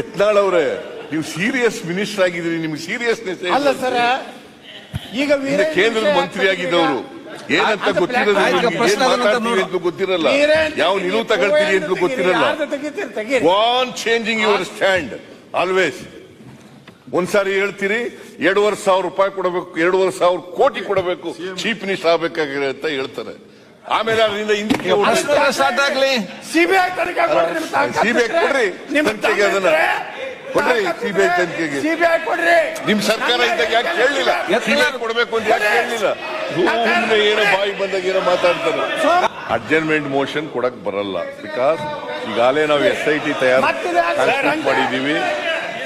ಯತ್ನಾಳ್ ಅವರೇ ನೀವು serious minister ಆಗಿದ್ದೀರಿ ನಿಮ್ಗೆ ಸೀರಿಯಸ್ನೆಸ್ ಅಲ್ಲ ಸರ್ ಈಗ ವೀರೇಂದ್ರ ಕೇಂದ್ರದ ವಿಷಯ ಮಂತ್ರಿ ಆಗಿದ್ದವರು ಏನಂತ ಅದು ಗೊತ್ತಿರೋದು black ನಿಮ್ಗೆ, ಏನ್ ಪ್ರಶ್ನೆ ಅದನ್ನ ಮಾತಾಡ್ತೀವಿ ನೋಡು. ಅಂತ ಗೊತ್ತಿರಲ್ಲ. ವೀರೇಂದ್ರ ಯಾವ ನಿಲುವು ತಗೊಳ್ತೀರಿ ಅಂತ ಗೊತ್ತಿರಲ್ಲ. ಯಾರ್ದು ತೆಗಿತೀರಿ? ತೆಗೀರಿ. One changing your stand always ಒಂದ್ಸಾರಿ ಹೇಳ್ತೀರಿ ಎರಡೂವರೆ ಸಾವಿರ ರೂಪಾಯಿ ಕೊಡಬೇಕು ಎರಡೂವರೆ ಸಾವಿರ ಕೋಟಿ ಕೊಡಬೇಕು ಚೀಫ್ ಮಿನಿಸ್ಟರ್ ಆಗ್ಬೇಕಾಗಿದೆ ಅಂತ ಹೇಳ್ತಾರೆ. ಆಮೇಲೆ ಅದರಿಂದ ಹಿಂದಕ್ಕೆ ಸ್ಟಾರ್ಟ್ ಆಗ್ಲಿ. ಸಿಬಿಐ ತನಿಖೆ ಕೊಡ್ರಿ ಸಿಬಿಐ ತನಿಖೆಗೆ ಅದನ್ನ ಕೊಡ್ರಿ ಸಿಬಿಐ ತನಿಖೆಗೆ. ಸಿಬಿಐ ಕೊಡ್ರಿ. ನಿಮ್ ಸರ್ಕಾರ ಇದ್ದಾಗ ಯಾಕೆ ಕೇಳಲಿಲ್ಲ? ಸಿಬಿಐ ಕೊಡ್ಬೇಕು ಅಂತ ಯಾಕೆ ಕೇಳಲಿಲ್ಲ? ಸುಮ್ಮನೆ ಏನೋ ಬಾಯಿ ಬಂದಾಗ ಏನೋ ಮಾತಾಡ್ತಾರೆ. ಅಡ್ಜರ್ಮೆಂಟ್ ಮೋಷನ್ ಕೊಡಕ್ ಬರಲ್ಲ. ಬಿಕಾಸ್ ಈಗಾಗಲೇ ನಾವು ಎಸ್ ಐ ಟಿ ತಯಾರು ಮಾಡಿದ್ದೀವಿ.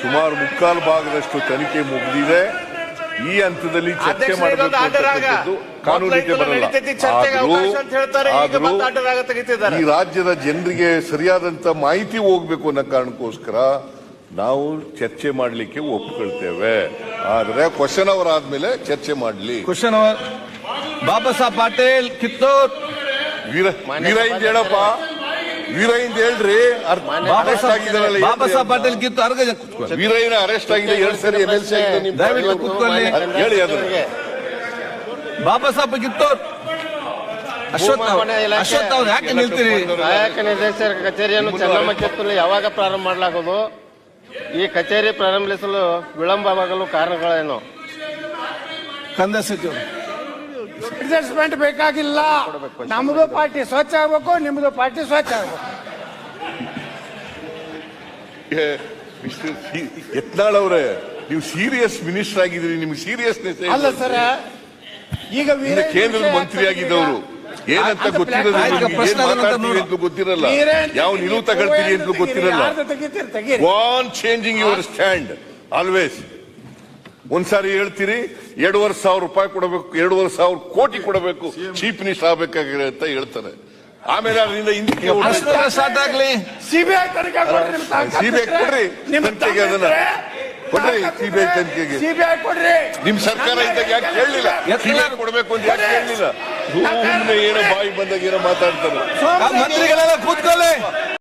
ಸುಮಾರು ಮುಕ್ಕಾಲು ಭಾಗದಷ್ಟು ತನಿಖೆ ಮುಗಿದಿದೆ. ಈ ಹಂತದಲ್ಲಿ ಚರ್ಚೆ ಮಾಡಬೇಕು. ಕಾನೂನಿಗೆ ಬರಲ್ಲ ನಡೀತೈತಿ, ಚರ್ಚೆಗೆ ಅವಕಾಶ ಅಂತ ಹೇಳ್ತಾರೆ, ಈಗ ಆದ್ರೂ. ಈ ರಾಜ್ಯದ ಜನರಿಗೆ ಸರಿಯಾದಂತ ಮಾಹಿತಿ ಹೋಗ್ಬೇಕು ಅನ್ನೋ ಕಾರಣಕ್ಕೋಸ್ಕರ ನಾವು ಚರ್ಚೆ ಮಾಡಲಿಕ್ಕೆ ಒಪ್ಕೊಳ್ತೇವೆ. ಆದ್ರೆ ಕ್ವಶನ್ ಅವರ್ ಆದ್ಮೇಲೆ ಚರ್ಚೆ ಮಾಡಲಿ. Question hour. ಬಾಬಾ ಸಾಹೇಬ್ ಪಾಟೀಲ್ ಕಿತ್ತೂರ್. ವೀರ ವೀರ ಇಂದ ಹೇಳಪ್ಪ. ವೀರ ಇಂದ ಹೇಳ್ರಿ ಬಾಬಾ ಸಾಹೇಬ್ ಬಾಬಾ ಸಾಹೇಬ್ ಪಾಟೀಲ್ ಕಿತ್ತು ಅರ್ಗ. ವೀರಯ್ಯನ ಅರೆಸ್ಟ್ ಆಗಿದೆ ಎರಡ್ ಸರಿ ಎಂ ಎಲ್ ಸಿ ದಯವಿಟ್ಟು ಕೂತ್ಕೊಳ್ಳಿ. ಹೇಳಿ ಅದು. ಬಾಬಾ ಸಾಹೇಬ್ ಕಿತ್ತೂರ್ ಅಶ್ವಥ್ ಅವ್ರು ಅಶ್ವಥ್ ಅವ್ರು ಯಾಕೆ ನಿಲ್ತೀರಿ? ಸಹಾಯಕ ನಿರ್ದೇಶಕರ ಕಚೇರಿಯನ್ನು ಚೆನ್ನಮ್ಮ ಕೆತ್ತಲು ಯಾವಾಗ ಪ್ರಾರಂಭ ಮಾಡಲಾಗುವುದು? ಈ ಕಚೇರಿ ಪ್ರಾರಂಭಿಸಲು ವಿಳಂಬವಾಗಲು ಕಾರಣಗಳೇನು? ಕಂದ ಸಚಿವರು. ಅಡ್ಜಸ್ಟ್ಮೆಂಟ್ ಬೇಕಾಗಿಲ್ಲ. ನಮ್ದು ಪಾರ್ಟಿ ಸ್ವಚ್ಛ ಆಗ್ಬೇಕು ನಿಮ್ದು ಪಾರ್ಟಿ ಸ್ವಚ್ಛ ಆಗ್ಬೇಕು. ಯತ್ನಾಳ್ ಅವರೇ ನೀವು ಸೀರಿಯಸ್ ಮಿನಿಸ್ಟರ್ ಆಗಿದ್ದೀರಿ ನಿಮ್ಗೆ ಸೀರಿಯಸ್ನೆಸ್ ಅಲ್ಲ ಸರ್ ಈಗ ಕೇಂದ್ರದ ಮಂತ್ರಿ ಆಗಿದ್ದವರು. ಏನಂತ ಗೊತ್ತಿರಲ್ಲ ಏನ್ ಮಾತಾಡ್ತೀವಿ ಅಂತ ಗೊತ್ತಿರಲ್ಲ. ಯಾವ ನಿಲುವು ತಗೊಳ್ತೀರಿ ಅಂತ ಗೊತ್ತಿರಲ್ಲ. ಯಾರ್ದು ತೆಗಿತೀರಿ ತೆಗೀರಿ. One changing your stand always ಒಂದ್ಸಾರಿ ಹೇಳ್ತೀರಿ ಎರಡೂವರೆ ಸಾವಿರ ರೂಪಾಯಿ ಕೊಡಬೇಕು ಎರಡೂವರೆ ಸಾವಿರ ಕೋಟಿ ಕೊಡಬೇಕು ಚೀಫ್ ಮಿನಿಸ್ಟರ್ ಆಗ್ಬೇಕಾಗಿದೆ ಅಂತ ಹೇಳ್ತಾರೆ. ಆಮೇಲೆ ಅದರಿಂದ ಹಿಂದಕ್ಕೆ ಸ್ಟಾರ್ಟ್ ಆಗ್ಲಿ? ಸಿಬಿಐ ತನಿಖೆ ಸಿಬಿಐ ಕೊಡ್ರಿ ತನಿಖೆಗೆ ಅದನ್ನ ಕೊಡ್ರಿ ಸಿಬಿಐ. ತನಿಖೆಗೆ. ಸಿಬಿಐ ಕೊಡ್ರಿ. ನಿಮ್ ಸರ್ಕಾರ ಇದ್ದಾಗ ಯಾಕೆ ಹೇಳಿಲ್ಲ ಸಿಬಿಐ ಕೊಡಬೇಕು ಅಂತ ಯಾಕೆ ಹೇಳಿಲ್ಲ ಸುಮ್ಮನೆ ಏನೋ ಬಾಯಿ ಬಂದಾಗ ಏನೋ ಮಾತಾಡ್ತಾರೆ. ಮಂತ್ರಿಗಳೆಲ್ಲ ಕೂತ್ಕೊಳ್ಳಿ.